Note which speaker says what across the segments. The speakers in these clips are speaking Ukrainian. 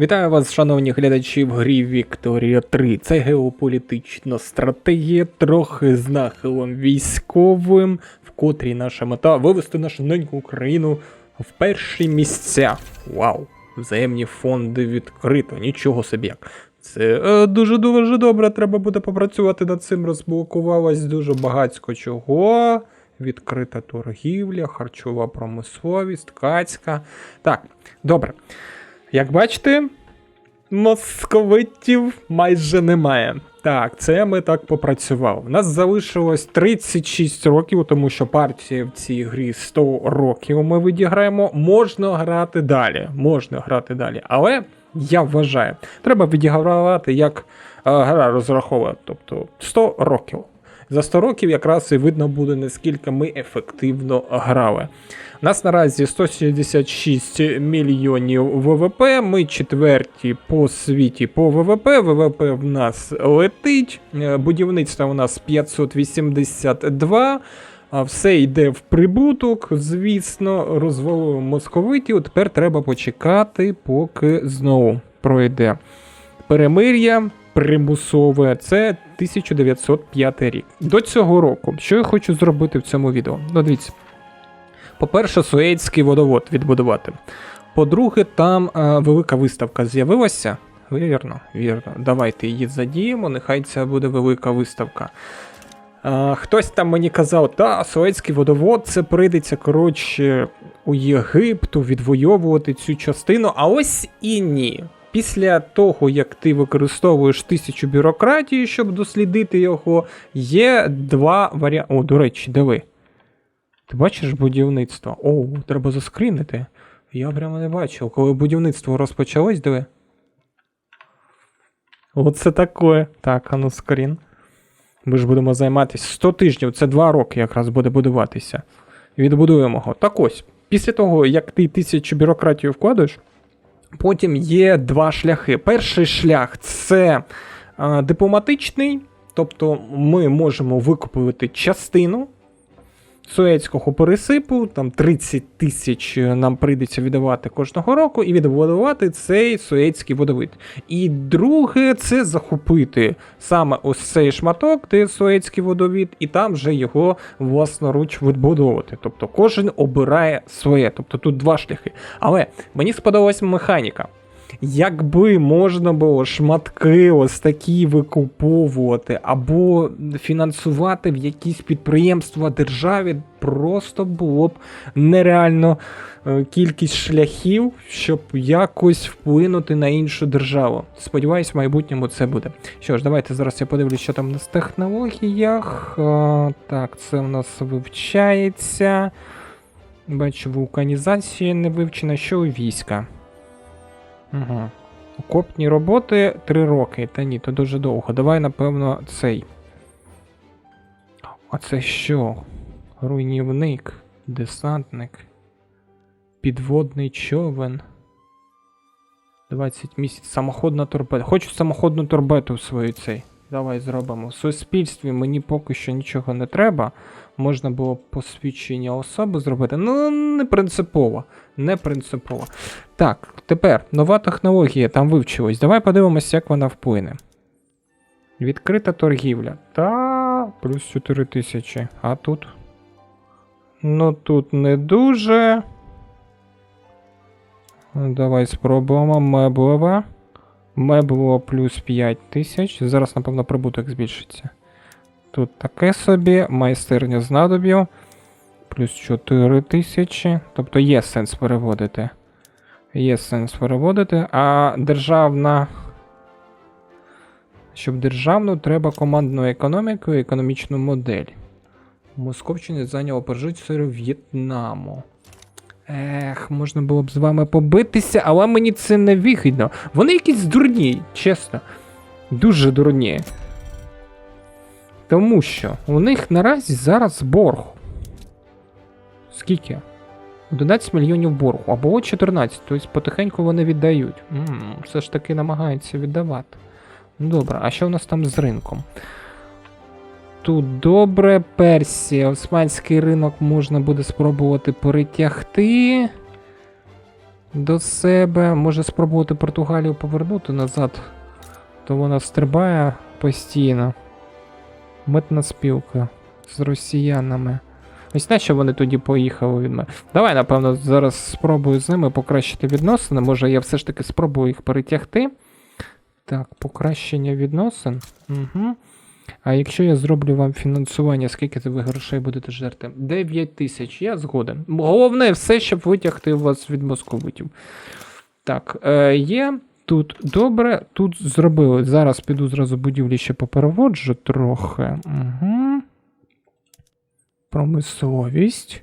Speaker 1: Вітаю вас, шановні глядачі в грі Вікторія 3. Це геополітична стратегія, трохи з нахилом військовим, в котрій наша мета вивести нашу неньку Україну в перші місця. Вау! Взаємні фонди відкрито, нічого собі як. Це е, дуже дуже добре. Треба буде попрацювати над цим. Розблокувалось дуже багатько чого. Відкрита торгівля, харчова промисловість, ткацька. Так, добре. Як бачите, московитів майже немає. Так, це ми так попрацювали. У нас залишилось 36 років, тому що партія в цій грі 100 років ми відіграємо. Можна грати далі. Можна грати далі. Але я вважаю, треба відігравати як е, гра розраховує, тобто 100 років. За 100 років якраз і видно буде, наскільки ми ефективно грали. Нас наразі 166 мільйонів ВВП. Ми четверті по світі по ВВП. ВВП в нас летить. Е, Будівництво у нас 582. А все йде в прибуток. Звісно, розвалили московитів. Тепер треба почекати, поки знову пройде перемир'я примусове. Це 1905 рік. До цього року, що я хочу зробити в цьому відео? Ну, дивіться. По-перше, Суецький водовод відбудувати. По-друге, там е, велика виставка з'явилася. Вірно, вірно. Давайте її задіємо, нехай це буде велика виставка. Е, хтось там мені казав, та, Суецький водовод, це прийдеться, коротше, у Єгипту відвоювати цю частину, а ось і ні. Після того, як ти використовуєш тисячу бюрократії, щоб дослідити його, є два варіанти. О, до речі, диви. Ти бачиш будівництво? О, треба заскрінити. Я прямо не бачив. Коли будівництво розпочалось, диви. Оце таке. Так, а ну скрін. Ми ж будемо займатися 100 тижнів, це 2 роки якраз буде будуватися. Відбудуємо його. Так ось, після того, як ти тисячу бюрократію вкладаєш, потім є два шляхи. Перший шлях це дипломатичний, тобто ми можемо викупувати частину Суецького пересипу, там 30 тисяч нам прийдеться віддавати кожного року, і відбудувати цей Суецький водовид. І друге, це захопити саме ось цей шматок, де Суецький водовід, і там вже його власноруч відбудовувати. Тобто кожен обирає своє. Тобто тут два шляхи. Але мені сподобалась механіка. Якби можна було шматки ось такі викуповувати або фінансувати в якісь підприємства державі, просто було б нереально е, кількість шляхів, щоб якось вплинути на іншу державу. Сподіваюсь, в майбутньому це буде. Що ж, давайте зараз я подивлюсь, що там у нас в технологіях. Е, Так, це в нас вивчається. Бачу, вулканізація не вивчена, що у війська. Угу. Окопні роботи 3 роки. Та ні, то дуже довго. Давай, напевно, цей. А це що? Руйнівник, десантник, підводний човен. 20 місяць. Самоходна торпеда. Хочу самоходну торбету свою цей. Давай зробимо. В суспільстві мені поки що нічого не треба. Можна було посвідчення особи зробити. Ну, не принципово. Не принципово. Так, тепер нова технологія там вивчилась. Давай подивимося, як вона вплине. Відкрита торгівля. Та, плюс 4 тисячі. А тут. Ну тут не дуже. Давай спробуємо. Меблева. Мебло плюс 5 тисяч. Зараз, напевно, прибуток збільшиться. Тут таке собі, майстерня знадобів. Плюс 4 тисячі. Тобто є сенс переводити. Є сенс переводити. А державна. Щоб державну, треба командну економіку і економічну модель. Московщина зайняла пережитися В'єтнаму. Ех, можна було б з вами побитися, але мені це не вигідно. Вони якісь дурні, чесно. Дуже дурні. Тому що у них наразі зараз борг. Скільки? 11 мільйонів боргу, а було 14, тобто потихеньку вони віддають. М, все ж таки намагаються віддавати. Добре, а що у нас там з ринком? Тут добре, Персія, османський ринок можна буде спробувати перетягти. до себе. Може спробувати Португалію повернути назад. То вона стрибає постійно. Митна спілка з росіянами. Ось на що вони тоді поїхали від мене. Давай, напевно, зараз спробую з ними покращити відносини. Може, я все ж таки спробую їх перетягти. Так, покращення відносин. Угу. А якщо я зроблю вам фінансування, скільки ви грошей будете жерти? 9 тисяч, я згоден. Головне, все, щоб витягти вас від московитів. Так, е, є. Тут добре, тут зробили. Зараз піду зразу будівлі ще попереводжу трохи. Угу. Промисловість.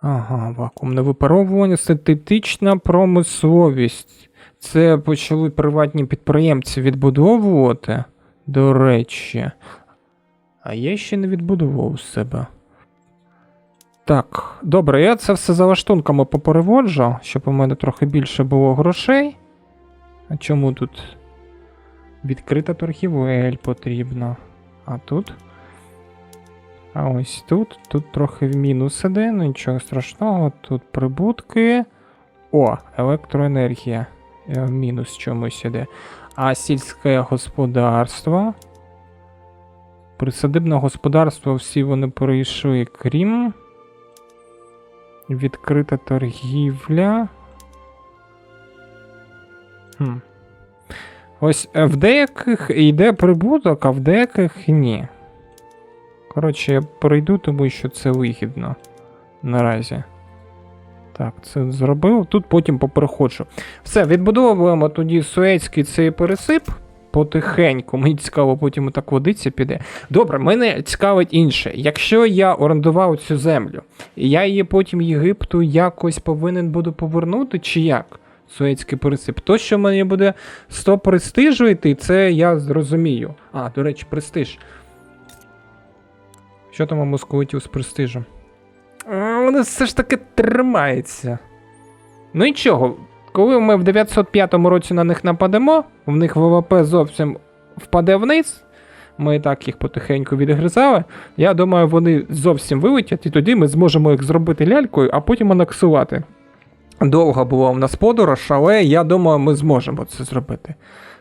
Speaker 1: Ага, вакуумне випаровування, синтетична промисловість. Це почали приватні підприємці відбудовувати. До речі. А я ще не відбудував себе. Так, добре, я це все за лаштунками попереводжу, щоб у мене трохи більше було грошей. А чому тут відкрита торгівель потрібно? А тут? А ось тут. Тут трохи в мінус іде, нічого страшного. Тут прибутки. О, електроенергія. Е, В мінус чомусь іде. А сільське господарство. Присадибне господарство всі вони перейшли, крім. Відкрита торгівля. Хм. Ось е, в деяких йде прибуток, а в деяких ні. Коротше, я перейду, тому що це вигідно наразі. Так, це зробив. Тут потім попереходжу. Все, відбудовуємо тоді суецький цей пересип. Потихеньку, мені цікаво, потім так водиться піде. Добре, мене цікавить інше. Якщо я орендував цю землю, я її потім Єгипту якось повинен буду повернути, чи як? Суецький пересип. То, що мені буде 100 престижу йти, це я зрозумію. А, до речі, престиж. Що там у московитів з престижем? А, Вони все ж таки тримаються. Ну нічого, коли ми в 905 році на них нападемо, в них ВВП зовсім впаде вниз. Ми і так їх потихеньку відгризали. Я думаю, вони зовсім вилетять, і тоді ми зможемо їх зробити лялькою, а потім анексувати. Довга була в нас подорож, але я думаю, ми зможемо це зробити.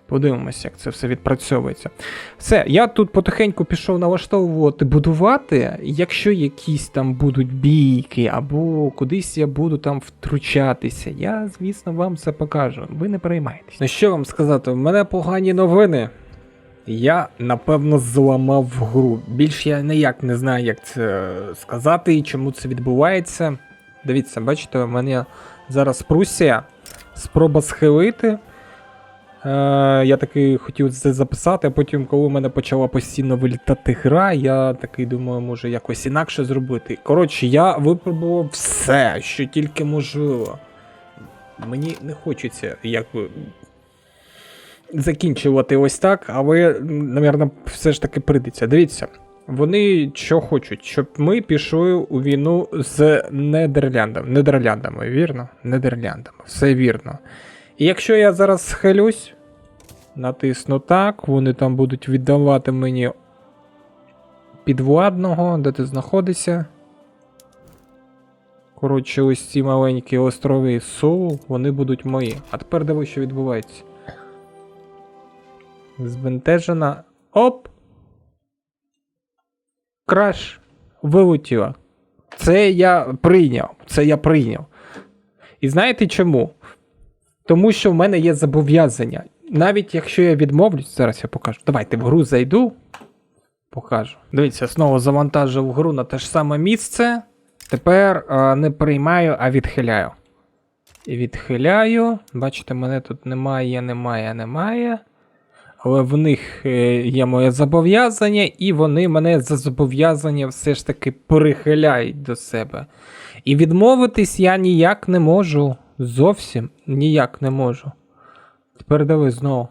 Speaker 1: Подивимося, як це все відпрацьовується. Все, я тут потихеньку пішов налаштовувати, будувати. Якщо якісь там будуть бійки, або кудись я буду там втручатися, я, звісно, вам це покажу. Ви не переймайтесь. Ну що вам сказати, в мене погані новини. Я напевно зламав гру. Більш я ніяк не знаю, як це сказати і чому це відбувається. Дивіться, бачите, в мене зараз Прусія. Спроба схилити. Е, я такий хотів це записати, а потім, коли в мене почала постійно вилітати гра, я такий думаю, може якось інакше зробити. Коротше, я випробував все, що тільки можливо. Мені не хочеться якби закінчувати ось так, але, напевно, все ж таки прийдеться. Дивіться, вони що хочуть, щоб ми пішли у війну з Нідерландами. Нідерландами, вірно? Нідерландами, все вірно. І якщо я зараз схилюсь, натисну так, вони там будуть віддавати мені підвладного, де ти знаходишся. Коротше, ось ці маленькі острови Соул, вони будуть мої. А тепер диви, що відбувається. Збентежена. Оп! Краш вилетіла. Це я прийняв. Це я прийняв. І знаєте чому? Тому що в мене є зобов'язання. Навіть якщо я відмовлюсь, зараз я покажу. Давайте в гру зайду. Покажу. Дивіться, знову завантажив гру на те ж саме місце. Тепер а, не приймаю, а відхиляю. І відхиляю. Бачите, мене тут немає, немає, немає. Але в них е, є моє зобов'язання, і вони мене за зобов'язання все ж таки перехиляють до себе. І відмовитись я ніяк не можу. Зовсім ніяк не можу. Тепер диви знову.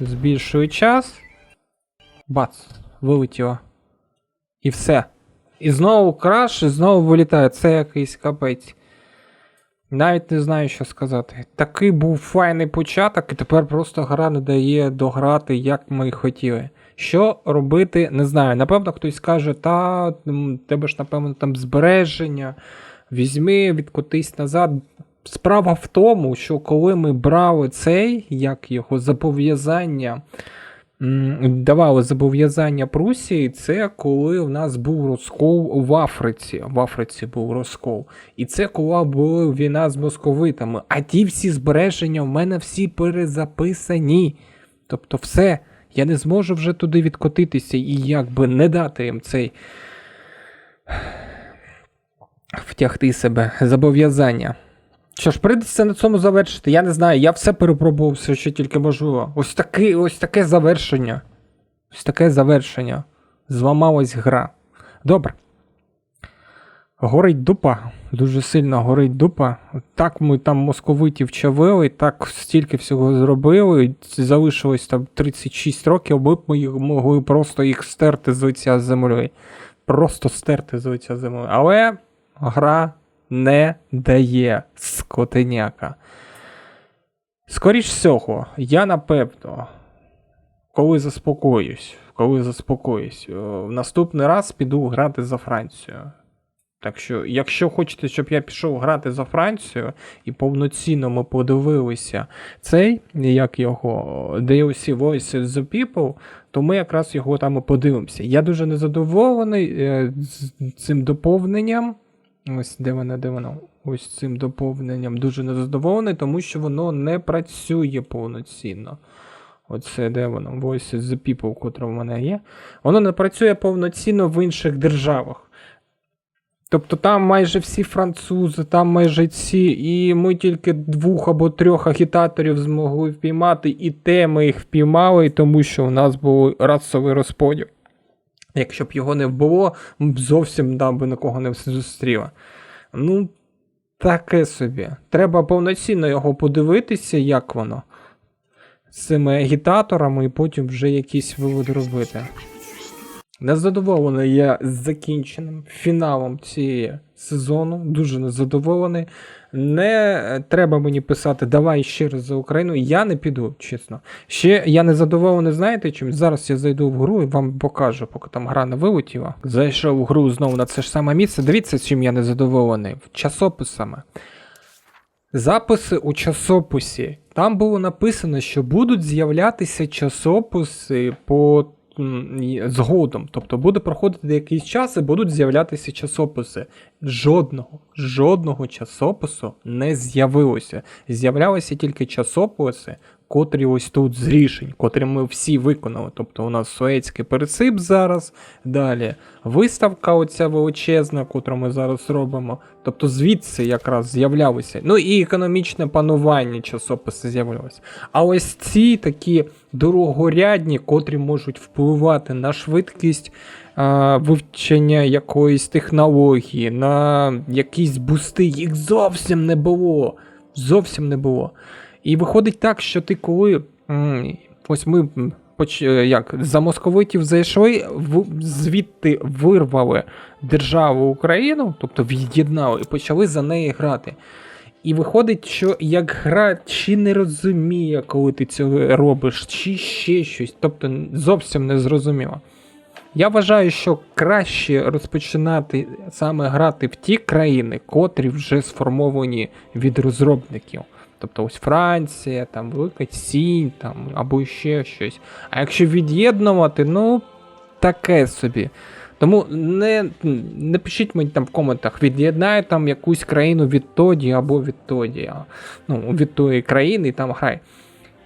Speaker 1: Збільшую час. Бац, вилетіло. І все. І знову краш, і знову вилітає. Це якийсь капець. Навіть не знаю, що сказати. Такий був файний початок, і тепер просто гра не дає дограти, як ми й хотіли. Що робити, не знаю. Напевно, хтось скаже, та тебе ж, напевно, там збереження, Візьми, відкотись назад. Справа в тому, що коли ми брали цей, як його зобов'язання, давали зобов'язання Прусії, це коли в нас був розкол в Африці. В Африці був розкол. І це коли була війна з московитами. А ті всі збереження в мене всі перезаписані. Тобто, все, я не зможу вже туди відкотитися і якби не дати їм цей втягти себе зобов'язання. Що ж, прийдеться на цьому завершити. Я не знаю, я все перепробував, все, що тільки можливо. Ось таке, ось таке завершення. Ось таке завершення. Зламалась гра. Добре. Горить дупа. Дуже сильно горить дупа. Так ми там московитів чавили, так стільки всього зробили. Залишилось там 36 років, ми б ми могли просто їх стерти з лиця землі. Просто стерти з лиця землі. Але гра не дає скотиняка. Скоріш всього, я напевно, коли заспокоюсь, коли заспокоюсь, е, в наступний раз піду грати за Францію. Так що, якщо хочете, щоб я пішов грати за Францію і повноцінно ми подивилися цей, як його, DLC Voices the People, то ми якраз його там і подивимося. Я дуже незадоволений е, цим доповненням. Ось де воно, де воно? Ось цим доповненням дуже незадоволений, тому що воно не працює повноцінно. Оце де воно? Voices the People, котре в мене є. Воно не працює повноцінно в інших державах. Тобто там майже всі французи, там майже ці, і ми тільки двох або трьох агітаторів змогли впіймати, і те ми їх впіймали, тому що у нас був расовий розподіл. Якщо б його не було, зовсім там би нікого не зустріла. Ну, таке собі. Треба повноцінно його подивитися, як воно. З цими агітаторами, і потім вже якісь виводи робити. Незадоволений я з закінченим фіналом цієї сезону. Дуже незадоволений. Не треба мені писати давай ще раз за Україну. Я не піду, чесно. Ще я не задоволений, знаєте чим? Зараз я зайду в гру і вам покажу, поки там гра не вилетіла. Зайшов в гру знову на це ж саме місце. Дивіться, чим я не задоволений. Часописами. Записи у часописі. Там було написано, що будуть з'являтися часописи по згодом. Тобто буде проходити якийсь час і будуть з'являтися часописи. Жодного, жодного часопису не з'явилося. З'являлися тільки часописи, котрі ось тут з рішень, котрі ми всі виконали. Тобто у нас Суецький пересип зараз, далі виставка оця величезна, котру ми зараз робимо. Тобто звідси якраз з'являлися. Ну і економічне панування часописи з'являлися. А ось ці такі дорогорядні, котрі можуть впливати на швидкість вивчення якоїсь технології, на якісь бусти, їх зовсім не було. Зовсім не було. І виходить так, що ти коли. Ось ми е, як, за московитів зайшли, звідти вирвали державу Україну, тобто від'єднали і почали за неї грати. І виходить, що як гра чи не розуміє, коли ти це робиш, чи ще щось, тобто зовсім не зрозуміло. Я вважаю, що краще розпочинати саме грати в ті країни, котрі вже сформовані від розробників. Тобто ось Франція, там Велика Сінь, там або ще щось. А якщо від'єднувати, ну таке собі. Тому не, не пишіть мені там в коментах, від'єднай там якусь країну відтоді або відтоді. Ну, від тої країни і там грай.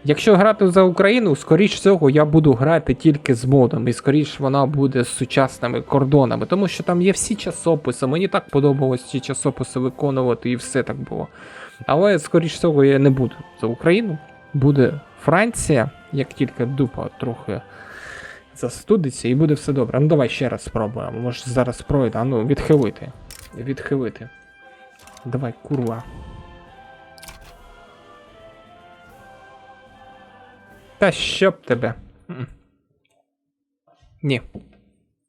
Speaker 1: Якщо грати за Україну, скоріш всього, я буду грати тільки з модом, і скоріш вона буде з сучасними кордонами, тому що там є всі часописи. Мені так подобалось ці часописи виконувати, і все так було. Але, скоріш всього, я не буду за Україну. Буде Франція, як тільки дупа трохи застудиться, і буде все добре. Ну давай ще раз спробуємо. Може зараз пройде. А ну, відхилити. Відхилити. Давай, курва. Та щоб тебе. М. Ні.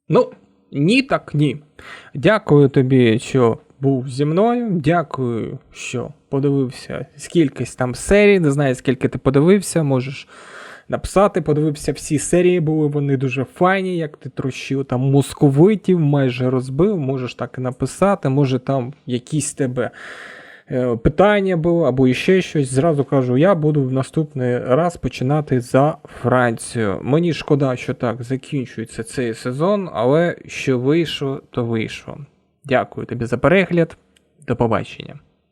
Speaker 1: Ну, ні, так ні. Дякую тобі, що був зі мною. Дякую, що подивився скількись там серій. Не знаю, скільки ти подивився. Можеш написати. Подивився всі серії, були вони дуже файні, як ти трощив там московитів, майже розбив. Можеш так і написати, може там якісь тебе. е, Питання було або іще щось. Зразу кажу, я буду в наступний раз починати за Францію. Мені шкода, що так закінчується цей сезон, але що вийшло, то вийшло. Дякую тобі за перегляд. До побачення.